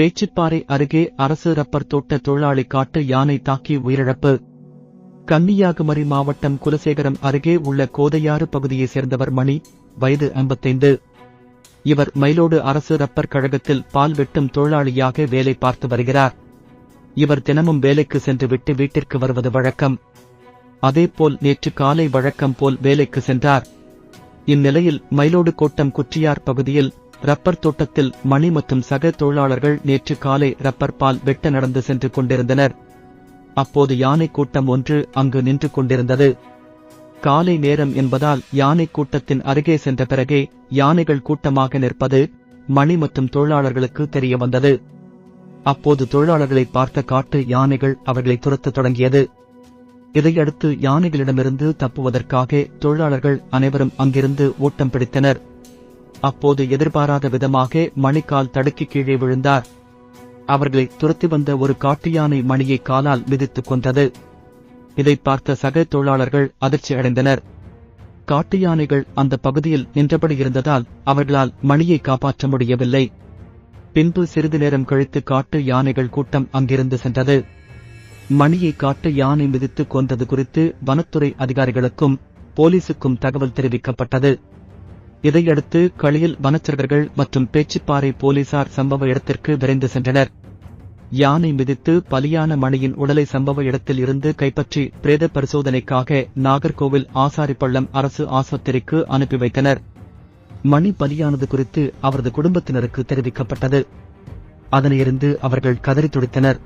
பேச்சிப்பாறை அருகே அரசு ரப்பர் தோட்ட தொழிலாளி காட்டு யானை தாக்கி உயிரிழப்பு. கன்னியாகுமரி மாவட்டம் குலசேகரம் அருகே உள்ள கோதையாறு பகுதியைச் சேர்ந்தவர் மணி வயது 55 இவர் மயிலோடு அரசு ரப்பர் கழகத்தில் பால் வெட்டும் தொழிலாளியாக வேலை பார்த்து வருகிறார். இவர் தினமும் வேலைக்கு சென்றுவிட்டு வீட்டிற்கு வருவது வழக்கம். அதேபோல் நேற்று காலை வழக்கம் போல் வேலைக்கு சென்றார். இந்நிலையில் மயிலோடு கோட்டம் குற்றியார் பகுதியில் ரப்பர் தோட்டத்தில் மணி மற்றும் சக தொழிலாளர்கள் நேற்று காலை ரப்பர் பால் வெட்ட நடந்து சென்று கொண்டிருந்தனர். அப்போது யானை கூட்டம் ஒன்று அங்கு நின்று கொண்டிருந்தது. காலை நேரம் என்பதால் யானை கூட்டத்தின் அருகே சென்ற பிறகே யானைகள் கூட்டமாக நிற்பது மணி மற்றும் தொழிலாளர்களுக்கு தெரிய வந்தது. அப்போது தொழிலாளர்களை பார்த்த காட்டு யானைகள் அவர்களை துரத்தத் தொடங்கியது. இதையடுத்து யானைகளிடமிருந்து தப்புவதற்காக தொழிலாளர்கள் அனைவரும் அங்கிருந்து ஓட்டம் பிடித்தனர். அப்போது எதிர்பாராத விதமாக மணிக்கால் தடுக்கி கீழே விழுந்தார். அவர்களை துரத்தி வந்த ஒரு காட்டு யானை மணியை காலால் மிதித்துக் கொண்டது இதை பார்த்த சக தொழிலாளர்கள் அதிர்ச்சி அடைந்தனர். காட்டு யானைகள் அந்த பகுதியில் நின்றபடி இருந்ததால் அவர்களால் மணியை காப்பாற்ற முடியவில்லை. பின்பு சிறிது நேரம் கழித்து காட்டு யானைகள் கூட்டம் அங்கிருந்து சென்றது. மணியை காட்டு யானை மிதித்து கொன்றது குறித்து வனத்துறை அதிகாரிகளுக்கும் போலீசுக்கும் தகவல் தெரிவிக்கப்பட்டது. இதையடுத்து களியில் வனச்சரகர்கள் மற்றும் பேச்சுப்பாறை போலீசார் சம்பவ இடத்திற்கு விரைந்து சென்றனர். யானை மிதித்து பலியான மணியின் உடலை சம்பவ இடத்தில் இருந்து கைப்பற்றி பிரேத பரிசோதனைக்காக நாகர்கோவில் ஆசாரிப்பள்ளம் அரசு ஆஸ்பத்திரிக்கு அனுப்பி வைத்தனர். மணி பலியானது குறித்து அவரது குடும்பத்தினருக்கு தெரிவிக்கப்பட்டது. அதனையிருந்து அவர்கள் கதறி துடித்தனர்.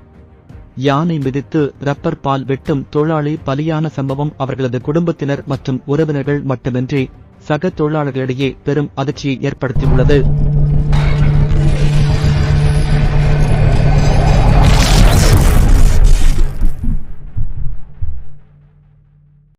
யானை மிதித்து ரப்பர் பால் வெட்டும் தொழிலாளி பலியான சம்பவம் அவர்களது குடும்பத்தினர் மற்றும் உறவினர்கள் மட்டுமின்றி சக தொழிலாளர்களிடையே பெரும் அதிர்ச்சியை ஏற்படுத்தியுள்ளது.